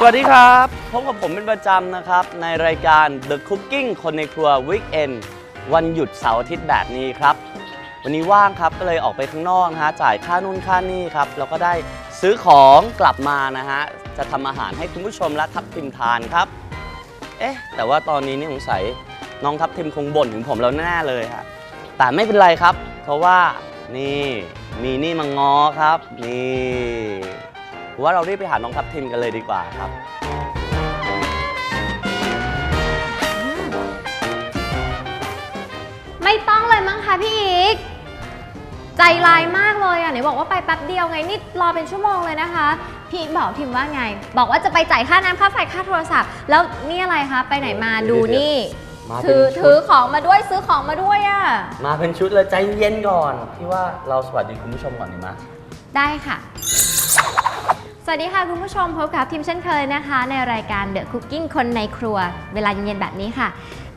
สวัสดีครับ พบกับผมเป็นประจำนะครับ ในรายการ The Cooking คนในครัว Weekend วันหยุดเสาร์อาทิตย์แบบนี้ครับ วันนี้ว่างครับก็เลยออกไปข้างนอกนะฮะจ่ายค่านู่นค่านี่ครับแล้วก็ได้ซื้อของกลับมานะฮะจะทำอาหารให้คุณผู้ชมและทับทิมทานครับ เอ๊ะ แต่ว่าตอนนี้นี่สงสัยน้องทับทิมคงบ่นถึงผมแล้วแน่เลยฮะแต่ไม่เป็นไรครับ เพราะว่านี่มีนี่มางอครับ นี่ ผมว่าเรารีบไปหาน้องทับทิมกันเลยดีกว่าครับ ไม่ต้องเลยมั้งคะพี่อีก ใจร้ายมากเลยอะไหนบอกว่าไปแป๊บเดียวไงนี่รอเป็นชั่วโมงเลยนะคะ พี่อีกบอกทิมว่าไง บอกว่าจะไปจ่ายค่าน้ำค่าไฟค่าโทรศัพท์ แล้วนี่อะไรคะไปไหนมาดูนี่มาเป็นถือชุดถือของมาด้วยซื้อของมาด้วยอะมาเป็นชุดเลยใจเย็นก่อน พี่ว่าเราสวัสดีคุณผู้ชมก่อนดีไหมได้ค่ะ สวัสดีค่ะ คุณผู้ชมพบกับทีมเช่นเคยนะคะ ในรายการ The Cooking คนในครัว เวลาเย็นๆแบบนี้ค่ะ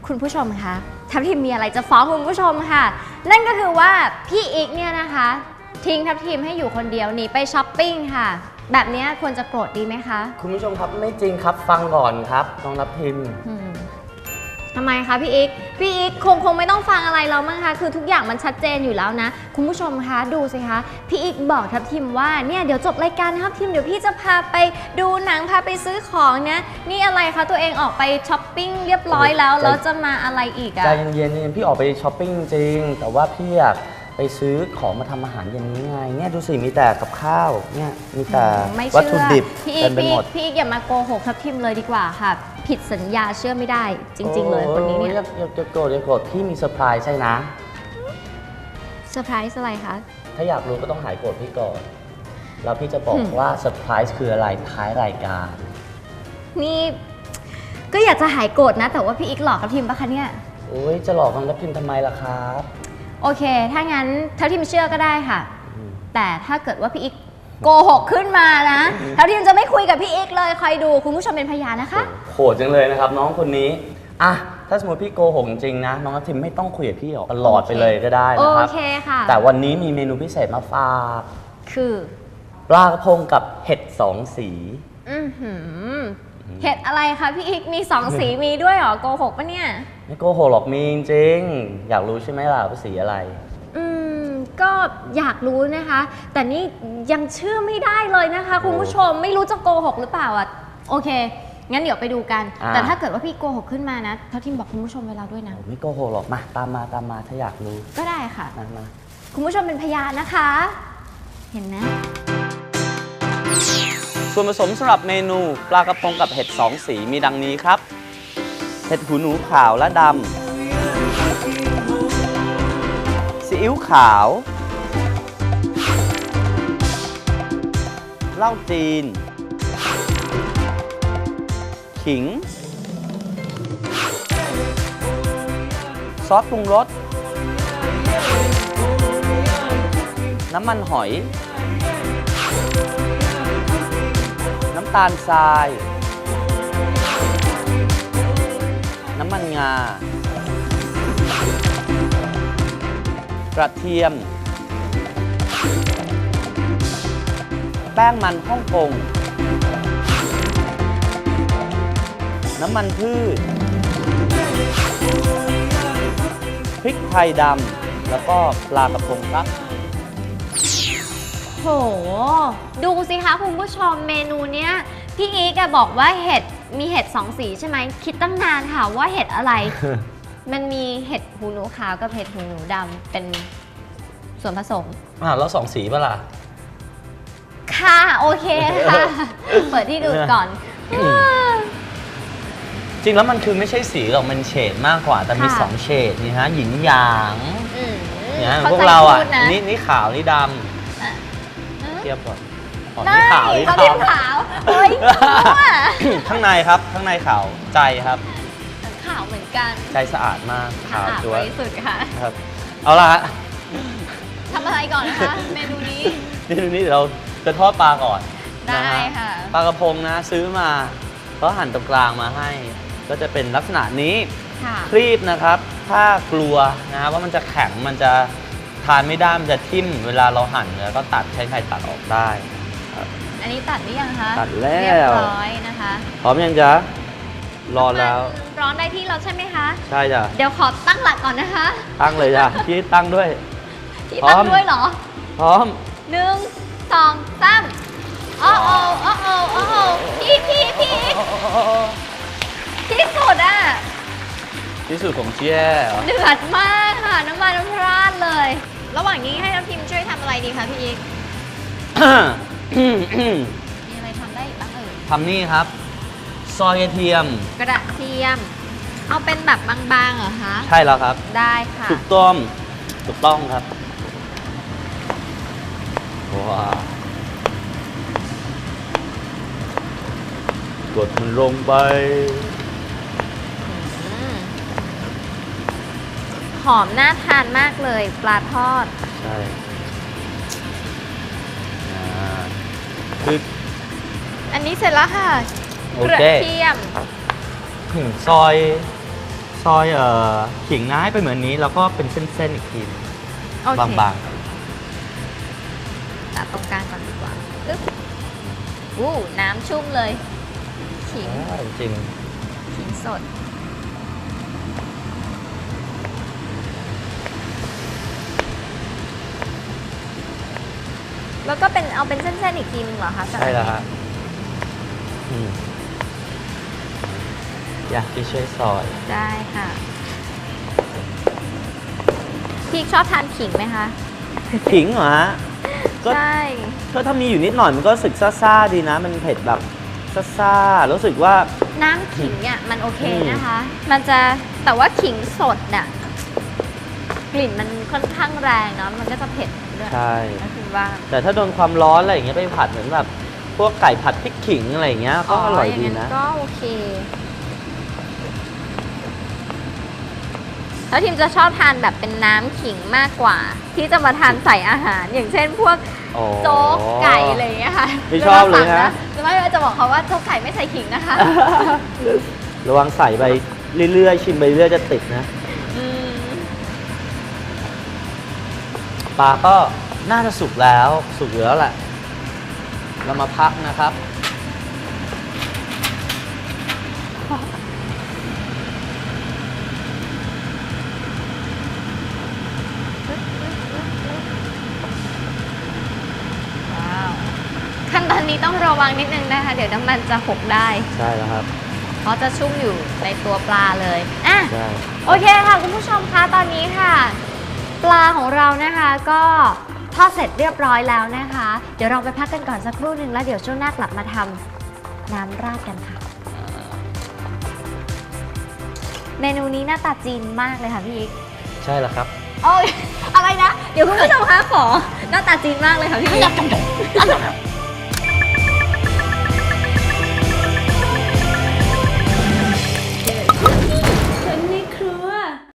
คุณผู้ชมคะทัพทีมมีอะไรจะฟ้องคุณผู้ชมค่ะ นั่นก็คือว่าพี่อีกเนี่ยนะคะ ทิ้งทัพทีมให้อยู่คนเดียวหนีไปช้อปปิ้งค่ะ แบบเนี้ยควรจะโกรธดีไหมคะ คุณผู้ชมครับไม่จริงครับฟังก่อนครับน้องรับทิมอืม ทำไมคะพี่อีกพี่อีกคงคงไม่ต้องฟังอะไรเรามั้งคะ คือทุกอย่างมันชัดเจนอยู่แล้วนะ คุณผู้ชมคะดูสิคะพี่อีกบอกทัพทิมว่าเนี่ยเดี๋ยวจบรายการทัพทิมเดี๋ยวพี่จะพาไปดูหนังพาไปซื้อของนะนี่อะไรคะตัวเองออกไปช้อปปิ้งเรียบร้อยแล้วใจแล้วจะมาอะไรอีกอะใจเย็นๆพี่ออกไปช้อปปิ้งจริง แต่ว่าพี่อยากไป ซื้อของมาทำอาหารอย่างนี้ไงเนี่ยดูสิมีแต่กับข้าวเนี่ยมีแต่ไม่วัตเชื่ถุอดิบพี่อีเต็กมไปพี่หอีมกดพี่อีกอย่ามาโกหกทัพทิมเลยดีกว่าค่ะ ผิดสัญญาเชื่อไม่ได้จริง ๆ เลยคนนี้เนี่ยโอ้อย่าอย่าโกรธอย่าโกรธพี่มีเซอร์ไพรส์ใช่นะ เซอร์ไพรส์อะไรคะ ถ้าอยากรู้ก็ต้องหายโกรธพี่ก่อน แล้วพี่จะบอกอืม ว่าเซอร์ไพรส์คืออะไรท้ายรายการ นี่ ก็อยากจะหายโกรธนะ แต่ว่าพี่อีกหลอกทัพทิมปะคะเนี่ย โอ้ยจะหลอกน้องรับทิมทำไมล่ะครับ โอเค ถ้างั้นเท่าที่มเชื่อก็ได้ค่ะอืมแต่ถ้าเกิดว่าพี่อีกโกหกขึ้นมานะเท่าที่มจะไม่คุยกับพี่อีกเลยคอยดูคุณผู้ชมเป็นพยานนะคะโหดจังเลยนะครับ น้องคนนี้อะถ้าสมมติพี่โกหกจริงๆนะ น้องรับทิมไม่ต้องคุยกับพี่หรอกตลอดไปเลยก็ได้โอนะครับเคค่ะ แต่วันนี้มีเมนูพิเศษมาฝากคือ ปลากระพงกับเห็ดสองสี อือหือ เห็ดอะไรคะพี่อีกมีสองสีมีด้วยเหรอโกหกปะเนี่ย ไม่โกหกหรอกมีจริงๆอยากรู้ใช่ไหมล่ะว่าสีอะไร อืม ก็อยากรู้นะคะ แต่นี่ยังเชื่อไม่ได้เลยนะคะ คุณผู้ชมไม่รู้จะโกหกหรือเปล่าอะโอเค งั้นเดี๋ยวไปดูกัน อ่า แต่ถ้าเกิดว่าพี่โกหกขึ้นมานะเท่าที่บอกคุณผู้ชมเวลาด้วยนะโอ้ไม่โกหกหรอกมาตามมาตามมาถ้าอยากรู้ก็ได้ค่ะ มามาคุณผู้ชมเป็นพยานนะคะ เห็นไหม ส่วนผสมสำหรับเมนูปลากระพงกับเห็ดสองสีมีดังนี้ครับ เห็ดหูหนูขาวและดำซีอิ๊วขาว เหล้าจีน ขิง ซอสปรุงรส น้ำมันหอยำตาลทราย น้ำมันงา กระเทียม แป้งมันฮ่องกง น้ำมันพืช พริกไทยดำ แล้วก็ปลากระพงครับ โห ดูสิคะคุณผู้ชมเมนูเนี้ยพี่อีกอะบอกว่าเห็ดมีเห็ดสองสีใช่ไหมคิดตั้งนานค่ะว่าเห็ดอะไร มันมีเห็ดหูหนูขาวกับเห็ดหูหนูดำเป็นส่วนผสมอ่าแล้วสองสีปะล่ะค่ะโอเคค่ะ เปิดที่ดูดก่อน อืม จริงแล้วมันคือไม่ใช่สีหรอกมันเฉดมากกว่าแต่มีค่ะ สองเฉดนี่ฮะหยินหยางอืมเนี่ยข้พวกใจเราอะพูดนะนี่นี่ขาวนี่ดอะำเที ยบก่อนอ๋อได้นี่ขาวนี่เขาดเป็นขาวเฮ้ยมั่วำข้างในครับข้างในขาวใจครับ ขาวเหมือนกันใจสะอาดมากสะขาวอาดจับวริสุทธิ์ค่ะครับเอาละฮะทำอะไรก่อนนะคะ เมนูนี้นี่นี่เดี๋ยวเราจะทอดปลาก่อนได้นฮค่ะ ปลากระพงนะซื้อมาก็หั่นตรงกลางมาให้ ก็จะเป็นลักษณะนี้ ค่ะ ครีบนะครับ ถ้ากลัวนะว่ามันจะแข็งมันจะ ทานไม่ได้มันจะทิ่มเวลาเราหั่นแล้วก็ตัดใช้ไข่ตัดออกได้ครับอันนี้ตัดหรือยังคะตัดแล้ว เรียบร้อยนะคะพร้อมยังจ๊ะรอแล้ว มันร้อนได้ที่แล้วใช่ไหมคะ ใช่จ้ะเดี๋ยวขอตั้งหลักก่อนนะคะ ตั้งเลยจ้ะพี่ตั้งด้วย ที่พร้ตั้องม ด้วยเหรอพร้อม หนึ่งสองสามโอ้โอ้โอ้โอ้โอ้โอ้พี่พี่พี่ที่สุดอะที่สุดของเจี๊ยเหรอ เดือดมากค่ะน้ำมันน้ำพ ราดเลยระหว่างนี้ให้น้ำพิมช่วยทำอะไรดีคะพี่อีกมีอะไรทำได้อีกบ้างเอ่ยทำนี่ครับ ซอยกระเทียม กระเทียม เอาเป็นแบบบางๆเหรอคะ ใช่แล้วครับ ได้ค่ะ ถูกต้องถูกต้องครับว้าวกดมันลงไป อืม หอมน่าทานมากเลยปลาทอด ใช่อ่าคืออันนี้เสร็จแล้วค่ะโอกระเคเทียมถึงซอย ซอยเอ่อขิงน้ายไปเหมือนนี้ แล้วก็เป็นเส้นๆอีกทีโอเคบางตัดตรงกลางก่อนดีกว่าอึ๊บอู้น้ำชุ่มเลยๆขิงอ่าจริง ขิงสด แล้วก็เป็นเอาเป็นเส้นๆอีกทีนึงเหรอคะใช่แล้วฮะอืมอยากที่ช่วยซอยได้ค่ะพี่ชอบทานขิงไหมคะขิงเหรอฮะก็ใช่ก็ถ้ามีอยู่นิดหน่อยมันก็รู้สึกซ่าๆดีนะ มันเผ็ดแบบซ่าๆรู้สึกว่าน้ำขิงเนี่ยมันโอเคอืมนะคะ มันจะแต่ว่าขิงสดน่ะกลิ่นมันค่อนข้างแรงเนาะมันก็จะเผ็ด ด้วยใช่ ก็คือว่าแต่ถ้าโดนความร้อนอะไรอย่างเงี้ยไปผัดเหมือนแบบพวกไก่ผัดพริกขิงอะไรอย่างเงี้ยก็อร่อยดีางนะก็โอเค แล้วทีมจะชอบทานแบบเป็นน้ำขิงมากกว่า ที่จะมาทานใส่อาหาร อย่างเช่นพวกอ๋อ โจ๊กไก่อะไรอย่างเงี้ยค่ะไม่ชอบเลยนะ จะไม่จะบอกเขาว่าโจ๊กไก่ไม่ใส่ขิงนะคะ ระวังใส่ไปเรื่อยๆ ชิมไปเรื่อยจะติดนะ ปลาก็น่าจะสุกแล้วสุกอยู่แล้วแหละ เรามาพักนะครับ ว้าว ขั้นตอนนี้ต้องระวังนิดนึงนะคะ เดี๋ยวน้ำมันจะหกได้ ใช่แล้วครับ เพราะจะชุ่มอยู่ในตัวปลาเลย อะ ใช่ โอเคค่ะ คุณผู้ชมคะ ตอนนี้ค่ะ ปลาของเรานะคะก็ทอดเสร็จเรียบร้อยแล้วนะคะ เดี๋ยวเราไปพักกันก่อนสักครู่หนึ่งแล้วเดี๋ยวช่วงหน้ากลับมาทำน้ำราดกันค่ะ เมนูนี้หน้าตาจีนมากเลยค่ะพี่อีกใช่แล้วครับโอ้ยอะไรนะ เดี๋ยวคุณผู้ชมคะขอหน้าตาจีนมากเลยค่ะพี่อีก